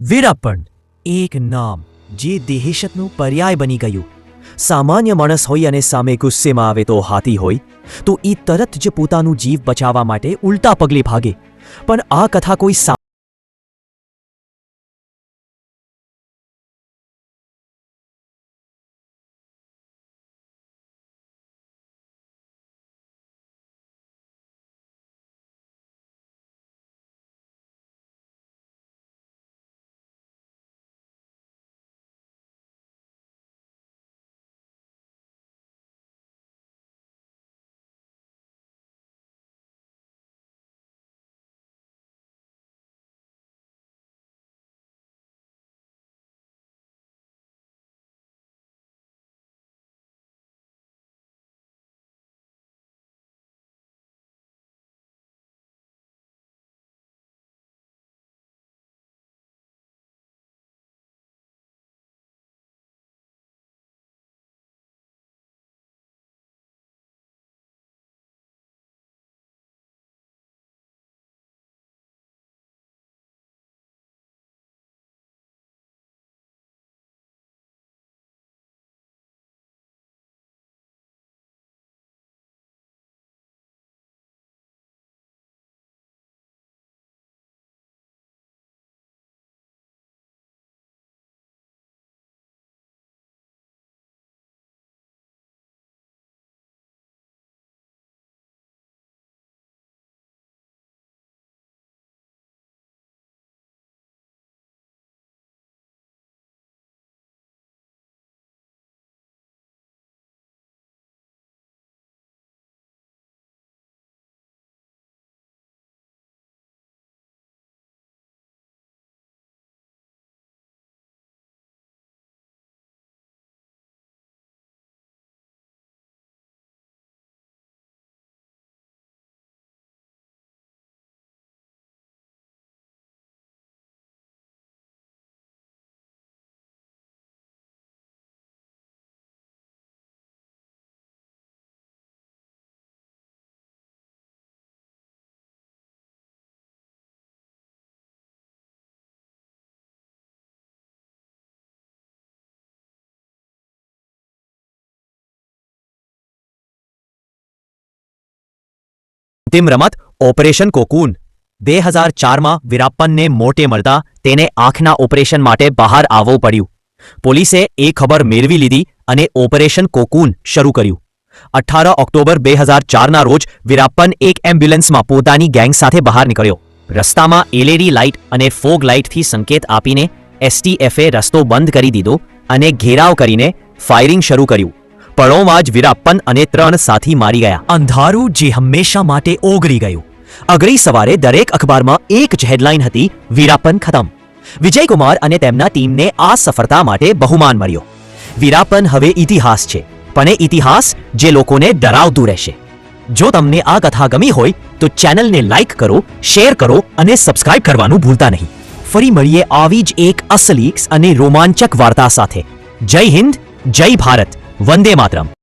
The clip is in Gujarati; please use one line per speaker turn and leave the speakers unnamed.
વીરાપણ, એક નામ, જે દેહેશતનું પર્યાય બની ગયું. સામાન્ય માણસ હોય અને સામે ગુસ્સેમાં આવે તો હાથી હોય, તો એ તરત જ પોતાનું જીવ બચાવવા માટે ઉલટા પગલે ભાગે. પણ આ કથા કોઈ અંતિમ રમત ઓપરેશન કોકૂન. બે હજાર ચારમાં વિરાપ્પનને મોટે મળતા તેને આંખના ઓપરેશન માટે બહાર આવવું પડ્યું. પોલીસે એ ખબર મેળવી લીધી અને ઓપરેશન કોકૂન શરૂ કર્યું. અઠ્ઠાર ઓક્ટોબર બે હજાર ચારના રોજ વિરાપ્પન એક એમ્બ્યુલન્સમાં પોતાની ગેંગ સાથે બહાર નીકળ્યો. રસ્તામાં એલઈડી લાઇટ અને ફોગ લાઇટથી સંકેત આપીને એસટીએફે રસ્તો બંધ કરી દીધો અને ઘેરાવ કરીને ફાયરિંગ શરૂ કર્યું. પળોમાં જ વીરાપ્પન અને ત્રણ સાથી મારી ગયા. અંધારું જે હંમેશા માટે ઓગળી ગયું. અગરી સવારે દરેક અખબારમાં એક જ હેડલાઇન હતી, વીરાપ્પન ખતમ. વિજયકુમાર અને તેમના ટીમને આ સફળતા માટે બહુમાન મળ્યો. વીરાપન હવે ઇતિહાસ છે, પણ એ ઇતિહાસ જે લોકોને ડરાવતું રહેશે. જો તમને આ કથા ગમી હોય, તો ચેનલને લાઇક કરો, શેર કરો અને સબસ્ક્રાઇબ કરવાનું ભૂલતા નહીં. ફરી મળીએ આવી જ એક અસલી અને રોમાંચક વાર્તા સાથે. જય હિન્દ, જય ભારત. વંદે માતરમ.